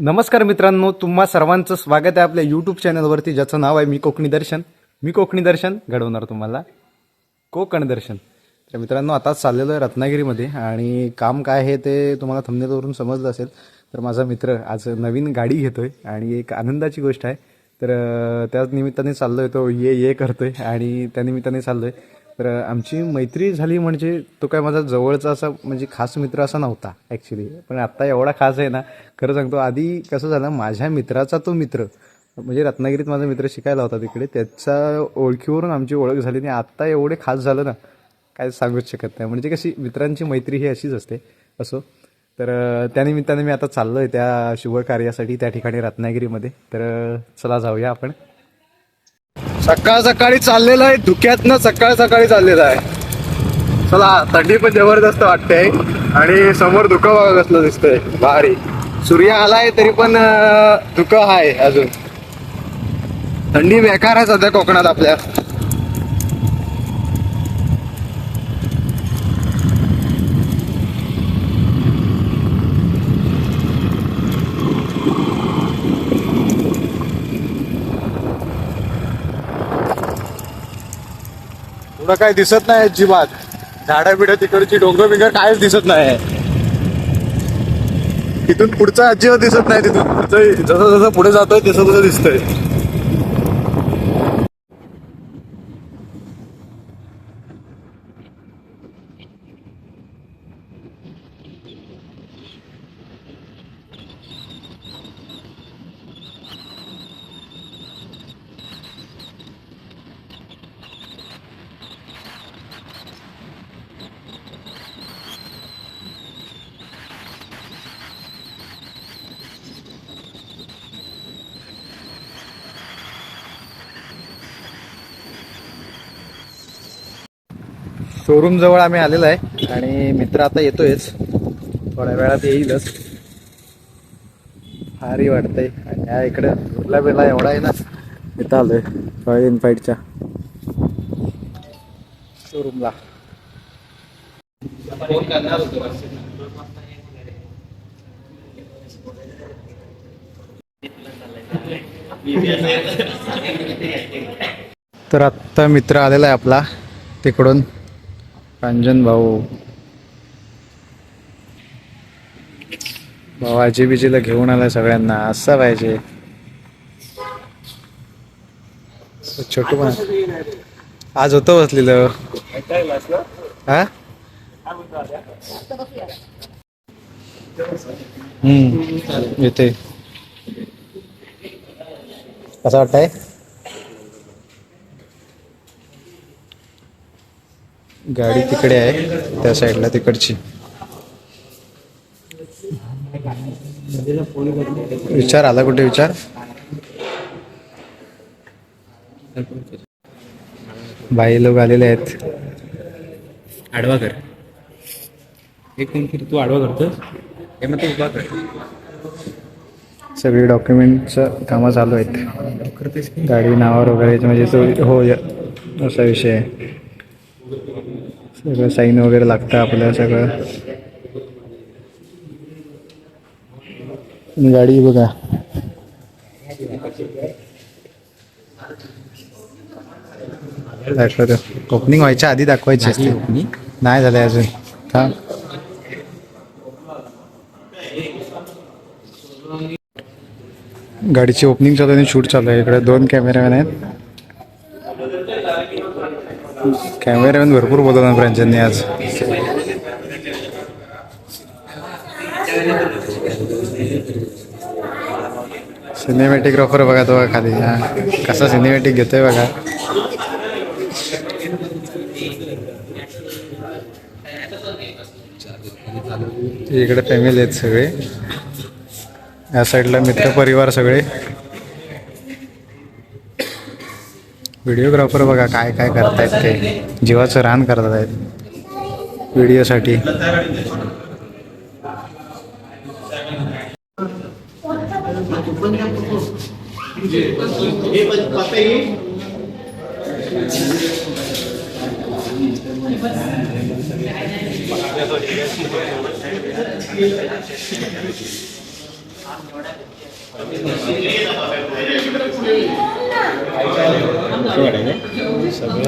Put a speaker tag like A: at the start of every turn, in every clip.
A: नमस्कार मित्रांनो तुम्हा सर्वांचं स्वागत आहे आपल्या यूट्यूब चॅनलवरती ज्याचं नाव आहे मी कोकणी दर्शन. मी कोकणी दर्शन घडवणार तुम्हाला. कोकण दर्शन. तर मित्रांनो आता चाललेलो आहे रत्नागिरीमध्ये आणि काम काय आहे ते तुम्हाला थंबनेलवरून समजलं असेल. तर माझा मित्र आज नवीन गाडी घेतो आहे आणि एक आनंदाची गोष्ट आहे. तर त्याच निमित्ताने चाललो आहे तो ये ये करतो आहे आणि त्या निमित्ताने आहे तर आमची मैत्री झाली म्हणजे तो काय माझा जवळचा असा म्हणजे खास मित्र असा नव्हता ॲक्च्युली पण आत्ता एवढा खास आहे ना खरं सांगतो आधी कसं झालं माझ्या मित्राचा तो मित्र म्हणजे रत्नागिरीत माझा मित्र शिकायला होता तिकडे त्याच्या ओळखीवरून आमची ओळख झाली आणि आत्ता एवढे खास झालं ना काय सांगूच शकत नाही. म्हणजे कशी मित्रांची मैत्री ही अशीच असते असो. तर त्यानिमित्ताने मी आता चाललो आहे त्या शुभ कार्यासाठी त्या ठिकाणी रत्नागिरीमध्ये. तर चला जाऊया आपण. सकाळ सकाळी चाललेलं आहे धुक्यातनं सकाळ सकाळी चाललेलं आहे. चला थंडी पण जबरदस्त वाटते. आणि समोर धुकं बघा कसलं दिसतंय. भारी. सूर्य आलाय तरी पण धुकं आहे अजून. थंडी बेकार आहे सध्या कोकणात आपल्या. एवढं काय दिसत नाही अजिबात? झाडं बिडं तिकडची डोंगर बिंगर कायच दिसत नाही. तिथून पुढचं अजिबात दिसत नाही तिथून. पुढचं जसं जसं पुढे जातोय तसं तसं दिसतंय. शोरूम जवळ आम्ही आलेलो आहे. आणि मित्र आता येतोयच. थोड्या वेळात येईलच. भारी वाटतंय. आणि या इकडे कुठला बेला एवढा आहे ना. इथं आलोय. रॉयल एनफाईडच्या शोरूमला तर आत्ता मित्र आलेला आहे आपला. तिकडून. रंजन भाऊ. भाऊ आजी बिजीला घेऊन आलाय सगळ्यांना असं पाहिजे. छोटू पण आज होतं बसलेलं. हा? हम्म येते कसं वाटतंय? गाडी तिकडे आहे त्या साईडला तिकडची. विचार आला कुठे विचार? बाई लोक आलेले आहेत.
B: आडवा कर. एक कोणतरी तू आडवा करतोस? हे मग तू उभा कर.
A: सगळी डॉक्युमेंटचं कामं चालू आहेत. गाडी नावावर वगैरे म्हणजे तो हो य- असा विषय आहे. सगळं साईन वगैरे लागतं आपल्याला सगळं. गाडी बघा. दाखवतो. ओपनिंग व्हायच्या आधी दाखवायची असते. नाही झालंय अजून. का गाडीची ओपनिंग चालू आहे आणि शूट चालू आहे. इकडे दोन कॅमेरामॅन आहेत. कॅमेरामॅन भरपूर बोलवला ब्रांचांनी आज. सिनेमॅटिकग्राफर बघा तो बघा खाली. हा कसा सिनेमॅटिक घेतोय बघा. इकडे फॅमिली आहेत सगळे. या साईडला मित्र परिवार सगळे. व्हिडिओग्राफर बघा काय काय करतायत ते. जीवाचं रान करत आहेत व्हिडिओसाठी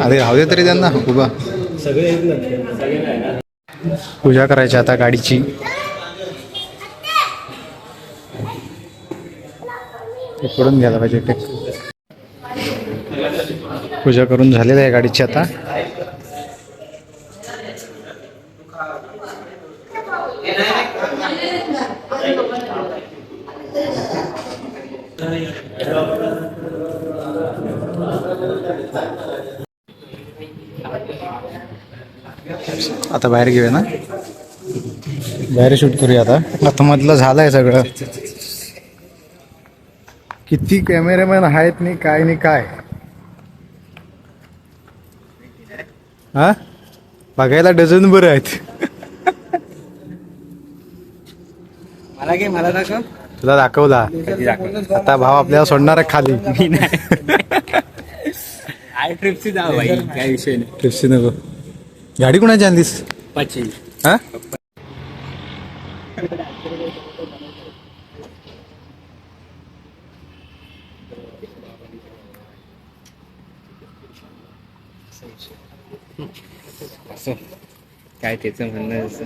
A: अरे राहू दे तरी त्यांना उभा. पूजा करायची आता गाडीची. ते पडून घ्यायला पाहिजे पूजा करून झालेली आहे गाडीची आता. आता बाहेर घेऊया ना? बाहेर शूट करूया आता. आता मधलं झालंय सगळं. किती कॅमेरामॅन आहेत नाही काय नाही काय? हा? बघायला डझन बरं आहेत.
B: मला घे मला दाखव.
A: तुला दाखवला.
B: कधी
A: आता भाव आपल्याला सोडणार आहे खाली.
B: मी नाही. आय ट्रिपची जा भाई काय विषय नाही.
A: ट्रिप्सी नको. गाडी कुणाची आणलीस?
B: पाचशे
A: हा?
B: असं. काय त्याचं म्हणणं असं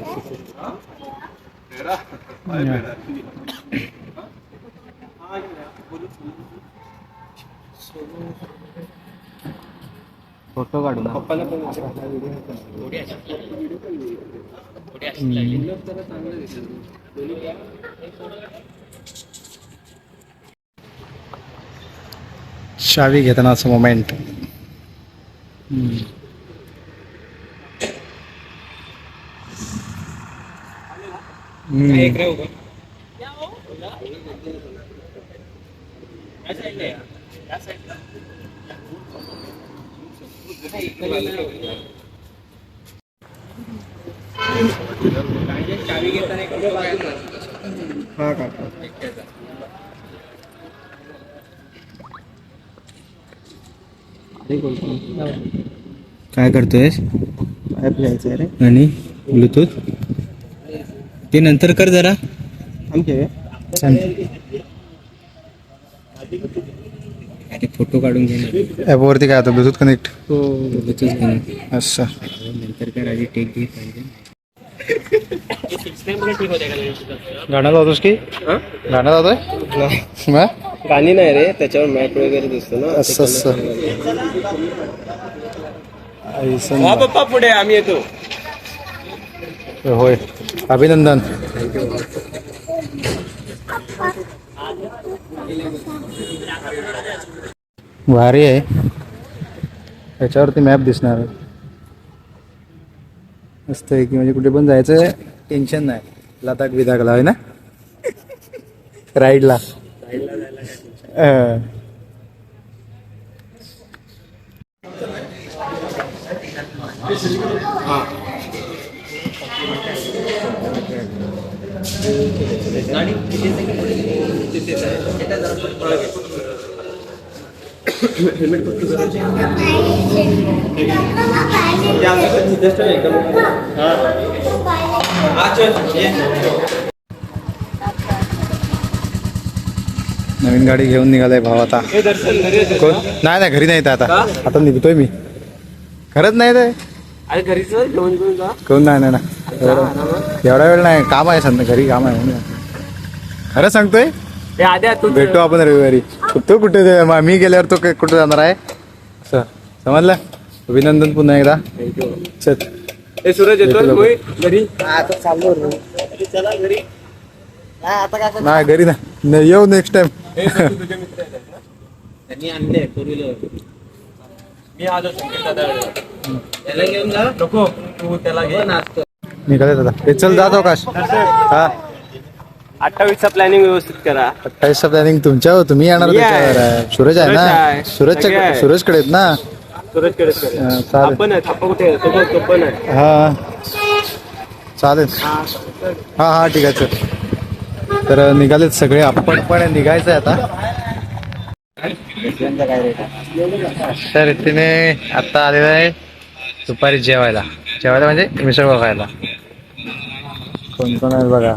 B: फोटो काढू ना
A: चावी घेतानाचं मोमेंट
B: एक राहू का? चावी घेताना. एकट्याचा. काय करतोयस आणि ब्लूटूथ ते नंतर कर जरा अरे फ़ोटो काढून घे ना.
A: ॲपवरती काय आता ब्लूटूथ कनेक्ट
B: हो. ब्लूटूथ ना.
A: असं
B: नंतर कर आधी टेक घे पाहिजे
A: गाणं लावतोस की? गाणं लावतोय
C: गाणी नाही रे त्याच्यावर मॅप वगैरे दिसतो ना.
A: असं असं.
C: हा पप्पा पुढे आम्ही येतो.
A: होय. अभिनंदन. भारी आहे. त्याच्यावरती मॅप दिसणार. मस्त आहे की म्हणजे कुठे पण जायचं टेन्शन नाही. लदाख बिदाखला आहे ना? राईडला अं. नवीन गाडी घेऊन निघालाय भाव आता. कोण? नाही नाही घरी नाही आता. आता निघतोय मी. खरंच नाही ते
C: अरे घरीच
A: कोण? नाही नाही नाही. एवढा वेळ नाही. काम आहे संध्या घरी काम आहे खरं सांगतोय?
C: हे आद्या तू
A: भेटू आपण रविवारी. तो कुठे ते- मी गेल्यावर तो काय- कुठे जाणार आहे? असं समजलं? अभिनंदन पुन्हा एकदा. चल.
C: हे सूरज येतो होय? घरी?
A: नाही घरी ना नाही येऊ नेक्स्ट टाइम
C: त्यांनी आणले फोर व्हीलर मी आलो संकेत दादा त्याला घेऊन जा. नको तू त्याला घे. नाचतो.
A: निघाले दादा. हे चल जातो काश हा.
C: अठ्ठावीसचा प्लॅनिंग व्यवस्थित करा.
A: अठ्ठावीसचा प्लॅनिंग तुमच्या हो, तुम्ही येणार
C: मी
A: त्याच्यावर
C: आहे.
A: आहे. सूरज आहे
C: सूरज
A: ना
C: आहे. सगळे
A: सूरजच्या
C: आहे.
A: सूरजकडे आहेत ना?
C: सूरज. कडे
A: हा, चालेल.
C: आपण आहे थापा कुठे आहे? तो बघ, तो पण आहे.
A: हा. चालेल. हा. हा ठीक आहे चल. तर निघालेत सगळे. आपण पण निघायचं आहे आता. तर तिने आता आलेलं आहे दुपारी जेवायला. जेवायला म्हणजे मिसळ खायला. कोण कोण आहे बघा?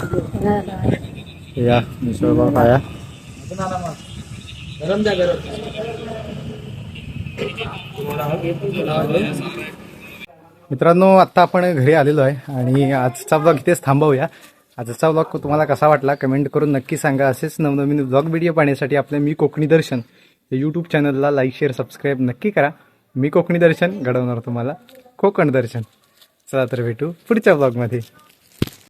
A: या मिसळपाव खाया
C: गरम द्या गरम.
A: मित्रांनो आत्ता आपण घरी आलेलो आहे आणि आजचा ब्लॉग इथेच थांबवूया. आजचा ब्लॉग तुम्हाला कसा वाटला कमेंट करून नक्की सांगा. असेच नवनवीन ब्लॉग व्हिडिओ पाहण्यासाठी आपल्या मी कोकणी दर्शन या यूट्यूब चॅनलला लाईक शेअर सबस्क्राईब नक्की करा. मी कोकणी दर्शन घडवणार तुम्हाला. कोकण दर्शन. चला तर भेटू पुढच्या ब्लॉगमध्ये